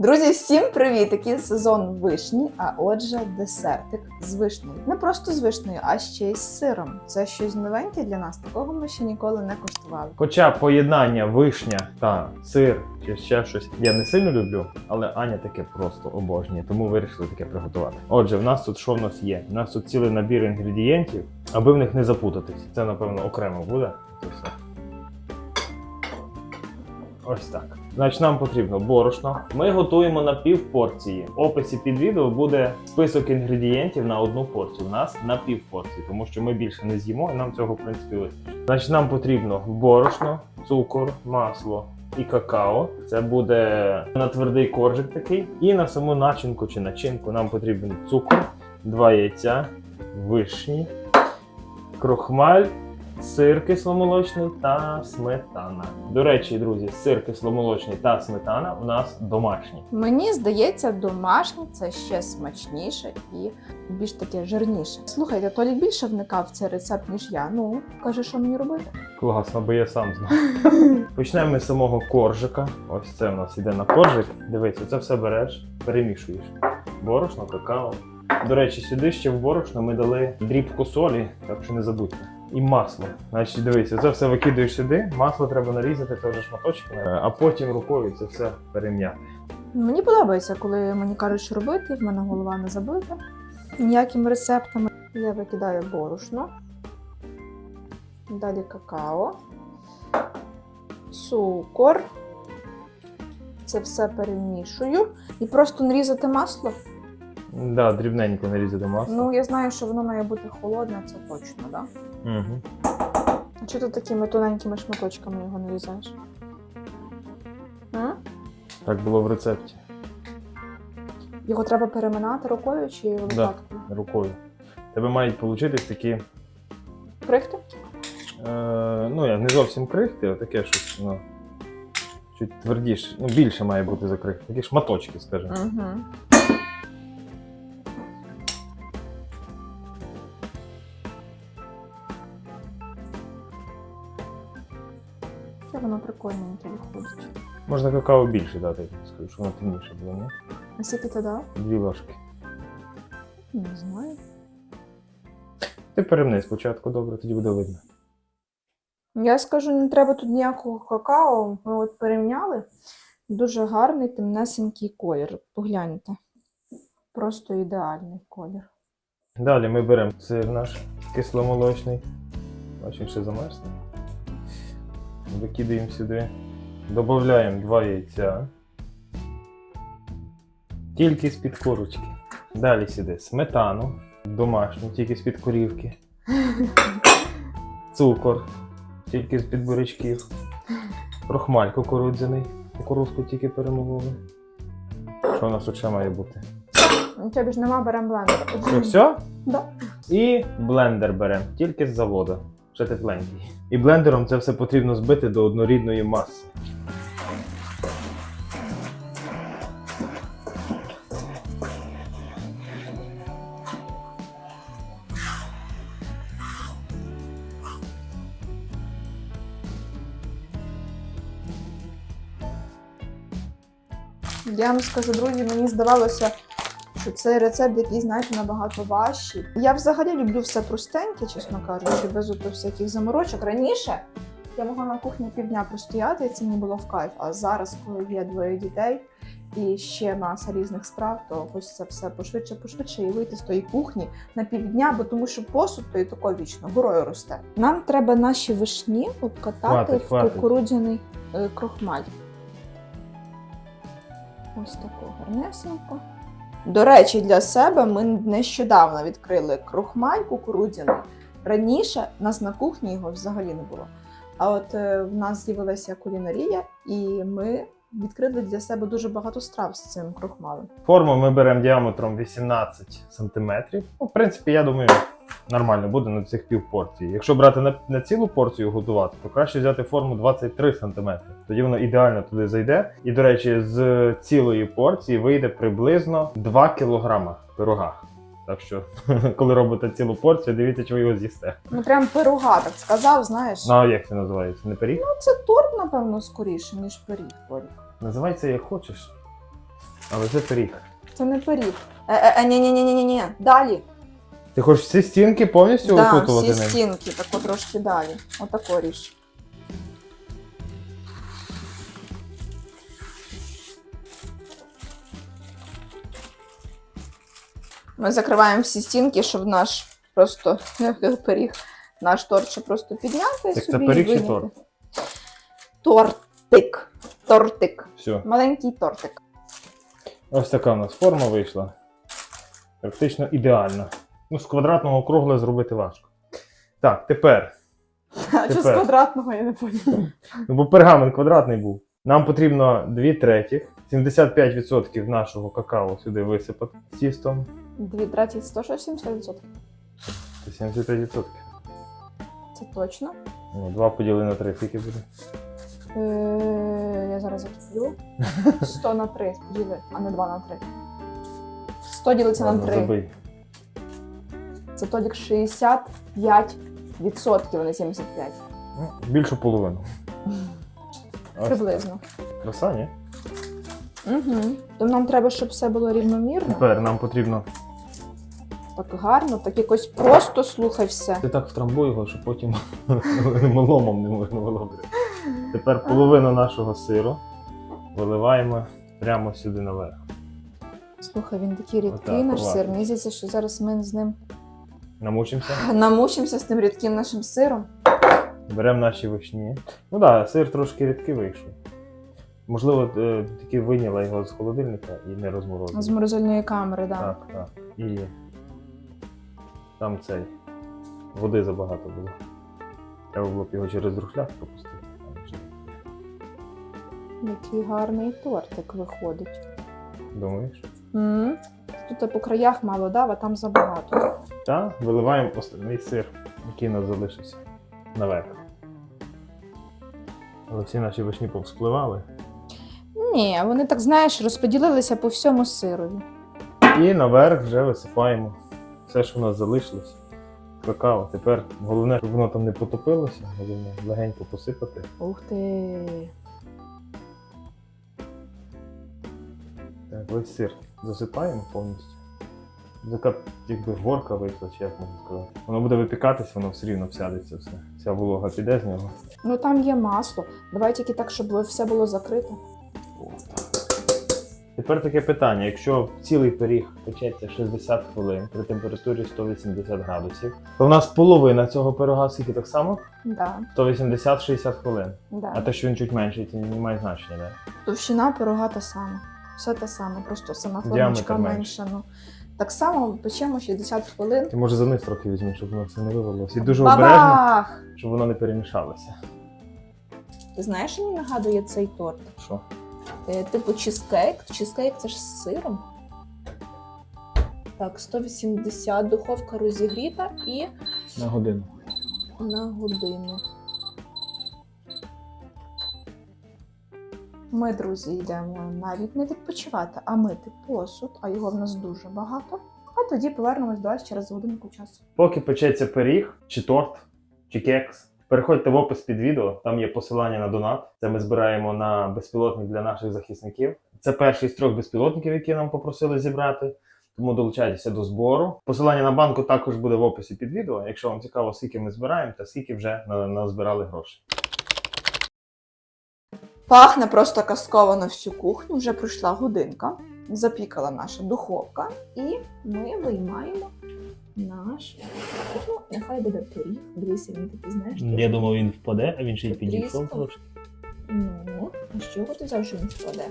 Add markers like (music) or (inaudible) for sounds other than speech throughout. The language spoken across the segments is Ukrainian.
Друзі, всім привіт! Такий сезон вишні, а отже, десертик з вишнею. Не просто з вишнею, а ще й з сиром. Це щось новеньке для нас. Такого ми ще ніколи не куштували. Хоча поєднання вишня та сир чи ще щось я не сильно люблю, але Аня таке просто обожнює, тому вирішили таке приготувати. Отже, в нас тут що в нас є? У нас тут цілий набір інгредієнтів, аби в них не запутатись. Це, напевно, окремо буде. Це все. Ось так. Значить, нам потрібно борошно. Ми готуємо на пів порції. В описі під відео буде список інгредієнтів на одну порцію. У нас на пів порції, тому що ми більше не з'їмо, і нам цього в принципі вистачить. Значить, нам потрібно борошно, цукор, масло і какао. Це буде на твердий коржик такий. І на саму начинку чи начинку нам потрібен цукор, два яйця, вишні, крохмаль сир кисломолочний та сметана. До речі, друзі, сир кисломолочний та сметана у нас домашні. Мені здається, домашнє це ще смачніше і більш таке жирніше. Слухайте, Толік більше вникав в цей рецепт, ніж я. Ну, каже, що мені робити. Класно, бо я сам знаю. (laughs) Почнемо ми з самого коржика. Ось це в нас іде на коржик. Дивіться, це все береш, перемішуєш. Борошно, какао. До речі, сюди ще в борошно ми дали дрібку солі, так що не забудьте. І масло. Значить, дивіться, це все викидаєш сюди, масло треба нарізати теж шматочками, а потім рукою це все перем'яти. Мені подобається, коли мені кажуть, що робити, в мене голова не забита ніякими рецептами. Я викидаю борошно, далі какао, цукор. Це все перемішую. І просто нарізати масло. Да, дрібненько нарізати масло. Ну, я знаю, що воно має бути холодне, це точно, так? Да? Угу. А чого ти такими тоненькими шматочками його нарізаєш? А? Так було в рецепті. Його треба переминати рукою чи лопаткою? Рукою. Тебе мають получитись такі. Крихти? Е, ну, як не зовсім крихти, а таке щось, ну, чуть твердіше. Ну, більше має бути за крихти. Такі шматочки, скажімо. Угу. Воно прикольненьке виходить. Можна какао більше дати, скажу, щоб воно темніше було, ні? А скільки ти дав? Дві ложки. Не знаю. Ти перемни спочатку, добре, тоді буде видно. Я скажу, не треба тут ніякого какао. Ми от перемняли. Дуже гарний темнесенький колір. Погляньте. Просто ідеальний колір. Далі ми беремо сир наш кисломолочний. Бачиш, він ще замерзне. Викидаємо сюди. Додаємо два яйця. Тільки з-під курочки. Далі сюди сметану. Домашню, тільки з-під корівки. (laughs) Цукор, тільки з-під бурячків. Крохмаль кукурудзяний. Кукурузку тільки перемололи. Що у нас тут ще має бути? У тебе ж нема берем блендер. Все? Да. І блендер беремо, тільки з заводу, ще тепленький. І блендером це все потрібно збити до однорідної маси. Я вам скажу, друзі, мені здавалося, що цей рецепт, який, знаєте, набагато важчий. Я взагалі люблю все простеньке, чесно кажучи, без ото всяких заморочок. Раніше я могла на кухні півдня простояти, і це мені було в кайф. А зараз, коли є двоє дітей і ще маса різних справ, то хочеться все пошвидше, пошвидше і вийти з тої кухні на півдня, бо тому що посуд то і тако вічно горою росте. Нам треба наші вишні обкатати Хватить, в хватить. кукурудзяний е, крохмаль. Ось таку гарнесенько. До речі, для себе ми нещодавно відкрили крухмаль кукурудзяну. Раніше нас на кухні його взагалі не було. А от е, в нас з'явилася кулінарія, і ми відкрили для себе дуже багато страв з цим крохмалем. Форму ми беремо діаметром 18 см. Ну, в принципі, я думаю, нормально буде на цих пів порції. Якщо брати на, на цілу порцію готувати, то краще взяти форму 23 см. Тоді воно ідеально туди зайде. І, до речі, з цілої порції вийде приблизно 2 кг пирога. Так що, (laughs) коли робите цілу порцію, дивіться, чи ви його з'їсте. Ну прям пируга, так сказав, знаєш. Ну, а як це називається? Не пиріг? Ну, це торт, напевно, скоріше, ніж пиріг. Називай це як хочеш. Але це пиріг. Це не пиріг. Е-е, ні ні ні ні ні ні Далі. Ти хочеш всі стінки повністю Да, окутувати всі ним? стінки, так трошки далі. Отако ріж. Ми закриваємо всі стінки, щоб наш просто пиріг, наш торт ще просто підняти Так це собі. і пиріг чи торт? Тортик. Тортик. Все. Маленький тортик. Ось така у нас форма вийшла. Практично ідеальна. Ну, з квадратного кругле зробити важко. Так, тепер. А що з Тепер. квадратного я не поняла. Ну, бо пергамент квадратний був. Нам потрібно 2 третіх, 75% нашого какао сюди висипати з тістом. Дві треті 160%. Це 75%. Це точно. Ну, 2 поділи на 3, скільки буде? Е, я зараз закислю. 100 (laughs) на 3 поділи, а не 2 на 3. 100 ділиться на Ладно, 3. забий. Це тоді 65%, а не 75. Ну, більшу половину. Приблизно. Краса, ні? Угу. То нам треба, щоб все було рівномірно, Тепер нам потрібно. так гарно, так якось просто слухай все. Ти так втрамбуй його, що потім (laughs) ломом не можна було брати. Тепер половину нашого сиру виливаємо прямо сюди наверх. Слухай, він такий рідкий, Отак, наш ладно. сир. Мені здається, що зараз ми з ним Намучимося. намучимося з тим рідким нашим сиром. Беремо наші вишні. Ну так, да, сир трошки рідкий вийшов. Можливо, е, таки вийняла його з холодильника і не розморозила. З морозильної камери, так. Так, так. І там цей. Води забагато було. Треба було б його через друшляк пропустити. Який гарний тортик виходить. Думаєш? м Тут по краях мало дав, а там забагато. Та виливаємо остальний сир, який у нас залишився наверх. Але всі наші вишні повспливали. Ні, вони так, знаєш, розподілилися по всьому сирові. І наверх вже висипаємо все, що у нас залишилось. Какао. Тепер головне, щоб воно там не потопилося, головне легенько посипати. Ух ти. Так, весь сир засипаємо повністю. Така якби горка вийшла, чи як можна сказати. Воно буде випікатись, воно все рівно всядеться все. Вся волога піде з нього. Ну там є масло. Давай тільки так, щоб все було закрито. Тепер таке питання: якщо цілий пиріг печеться 60 хвилин при температурі 180 градусів, то в нас половина цього пирога скільки так само? Да, 180-60 хвилин. А те, що він чуть менший, це не має значення, да? Товщина пирога та сама. Все те саме, просто сама формочка менша. Ну. Так само печемо 60 хвилин. Ти може за низ трохи візьми, щоб воно це не вивалилося. І дуже обережно, щоб воно не перемішалося. Ти знаєш, що мені нагадує цей торт? Що? Е, типу чизкейк. Чизкейк це ж з сиром. Так, 180 духовка розігріта і На годину. на годину. Ми, друзі, йдемо навіть не відпочивати, а мити посуд, а його в нас дуже багато. А тоді повернемось до вас через годинку часу. Поки печеться пиріг, чи торт, чи кекс. Переходьте в опис під відео, там є посилання на донат. Це ми збираємо на безпілотник для наших захисників. Це перший з трьох безпілотників, які нам попросили зібрати. Тому долучайтеся до збору. Посилання на банку також буде в описі під відео. Якщо вам цікаво, скільки ми збираємо та скільки вже на- назбирали грошей. Пахне просто казково на всю кухню. Вже пройшла годинка, запікала наша духовка, і ми виймаємо наш. Ну, нехай буде пиріг. Дивися, він такий, знаєш. Я думав, він впаде, а він ще й підійшов трошки. Ну, а з чого ти взяв, що він впаде?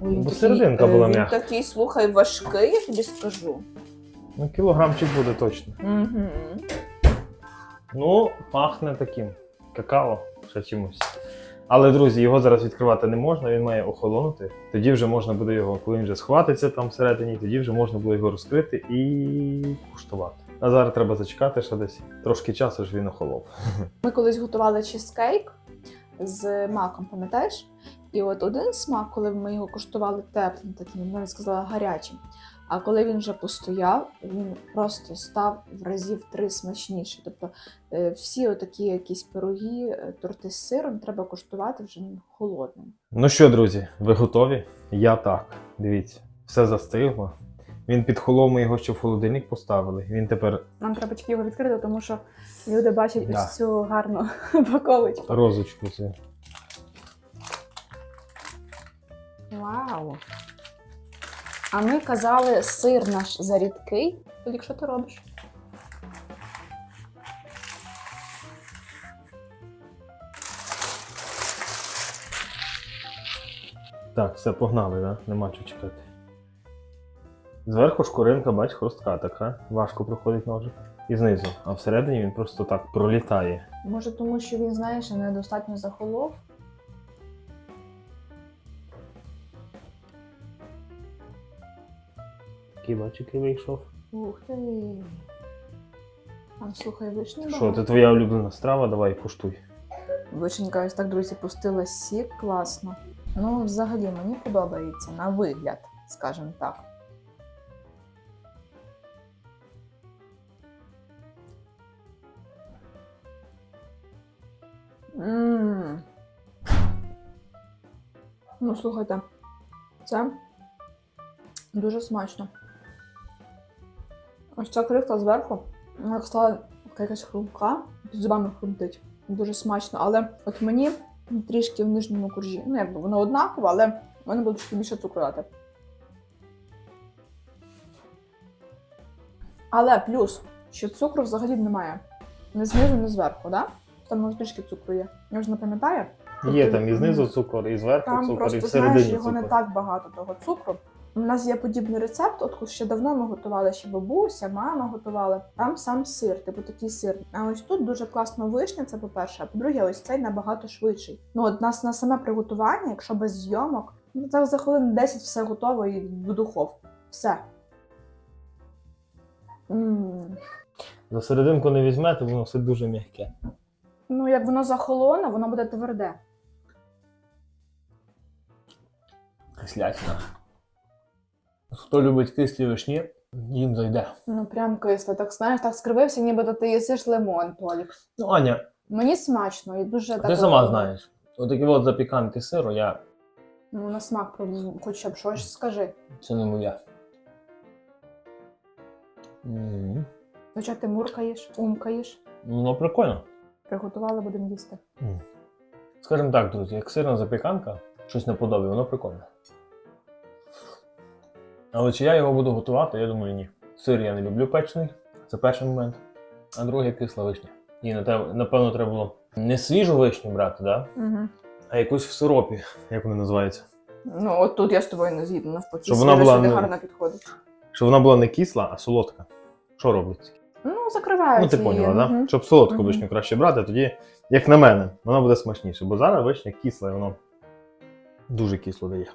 Ой, він Бо такий, серединка е, була Він м'яка. такий, слухай, важкий, я тобі скажу. Ну, кілограмчик буде точно. Угу. Ну, пахне таким какао, ще чимось. Але, друзі, його зараз відкривати не можна, він має охолонути. Тоді вже можна буде його, коли він вже схватиться там всередині, тоді вже можна буде його розкрити і куштувати. А зараз треба зачекати ще десь трошки часу, ж він охолов. (laughs) Ми колись готували чизкейк з маком, пам'ятаєш? І от один смак, коли ми його куштували теплим, таким, я сказала, гарячим. А коли він вже постояв, він просто став в разів три смачніший. Тобто е, всі отакі якісь пироги, е, торти з сиром треба куштувати вже холодним. Ну що, друзі, ви готові? Я так. Дивіться. все застигло. Він підхолов, ми його ще в холодильник поставили. Він тепер Нам треба тільки його відкрити, тому що люди бачать Да. ось цю гарну (laughs) упаковочку. розочку. Це. Вау! А ми казали, сир наш зарідкий. Толік, що ти робиш? Так, все, погнали, да? нема чого чекати. Зверху шкуринка, бач, хрустка така. Важко проходить ножик. І знизу. А всередині він просто так пролітає. Може, тому що він, знаєш, недостатньо захолов. Такий бач, який вийшов. Ух ти. Там, слухай, вишні Що, це твоя улюблена страва? Давай куштуй. Вишенька ось так, друзі, пустила сік, класно. Ну, взагалі, мені подобається на вигляд, скажімо так. Мм. Ну, слухайте, це дуже смачно. Ось ця кривка зверху, вона як стала якась хрумка, під зубами хрумтить. Дуже смачно. Але от мені трішки в нижньому коржі. Ну, якби воно однаково, але в мене буде трішки більше цукру дати. Але плюс, що цукру взагалі немає. Не знизу, не зверху, да? Там може трішки цукру є. Я вже не пам'ятаю. Є там і знизу цукор, і зверху Там цукор, і просто всередині знаєш, його цукор. не так багато того цукру. У нас є подібний рецепт, от ще давно ми готували, ще бабуся, мама готували. Там сам сир, типу такий сир. А ось тут дуже класно вишня, це по-перше, а по-друге, ось цей набагато швидший. Ну, от нас на саме приготування, якщо без зйомок, ну так за хвилин 10 все готово і в духовку. Все. м За серединку не візьмете, воно все дуже м'яке. Ну, як воно захолоне, воно буде тверде. Кислячна. Хто любить кислі вишні, їм зайде. Ну, прям кисло. Так знаєш, так скривився, ніби ти їсиш лимон, Толік. Ну, Аня, Мені смачно і дуже ти сама знаєш. Отакі от запіканки сиру, я Ну, на смак пробуй, хоча б щось скажи. це не моя. М, Хоча ти муркаєш, умкаєш. Ну, прикольно. Приготували, будемо їсти. Скажімо так, друзі, як сирна запіканка, щось наподобі, воно прикольне. Але чи я його буду готувати, я думаю, ні. Сир я не люблю печений, це перший момент. А другий кисла вишня. І на те- напевно треба було не свіжу вишню брати, да? Угу. а якусь в сиропі, як вони називаються. Ну, от тут я з тобою не згідна навпаки. Щоб вона була не- гарно підходить. Щоб вона була не кисла, а солодка. Що роблять? Ну, закривають Ну, ти її. поняла, да? Мгм. Щоб солодку Мгм. вишню краще брати, тоді, як на мене, вона буде смачніше. Бо зараз вишня кисла, і воно дуже кисло дає.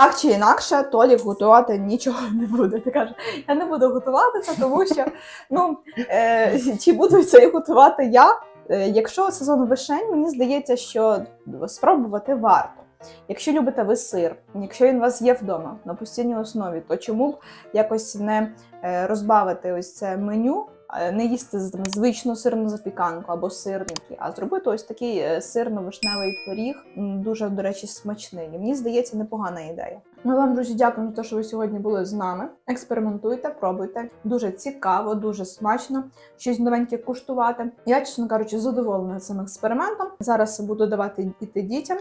Так чи інакше, Толік готувати нічого не буде. Ти каже, я не буду готувати це, тому що ну е, чи буду це готувати я? Е, якщо сезон вишень, мені здається, що спробувати варто. Якщо любите ви сир, якщо він у вас є вдома на постійній основі, то чому б якось не е, розбавити ось це меню, не їсти там, звичну сирну запіканку або сирники, а зробити ось такий е, сирно-вишневий пиріг, дуже, до речі, смачний. Мені здається, непогана ідея. Ми вам, друзі, дякуємо за те, що ви сьогодні були з нами. Експериментуйте, пробуйте. Дуже цікаво, дуже смачно щось новеньке куштувати. Я, чесно кажучи, задоволена цим експериментом. Зараз буду давати іти дітям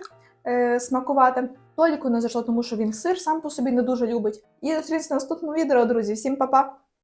е, смакувати. Толіку не зайшло, тому що він сир сам по собі не дуже любить. І зустрінемося в наступному відео, друзі. Всім па-па!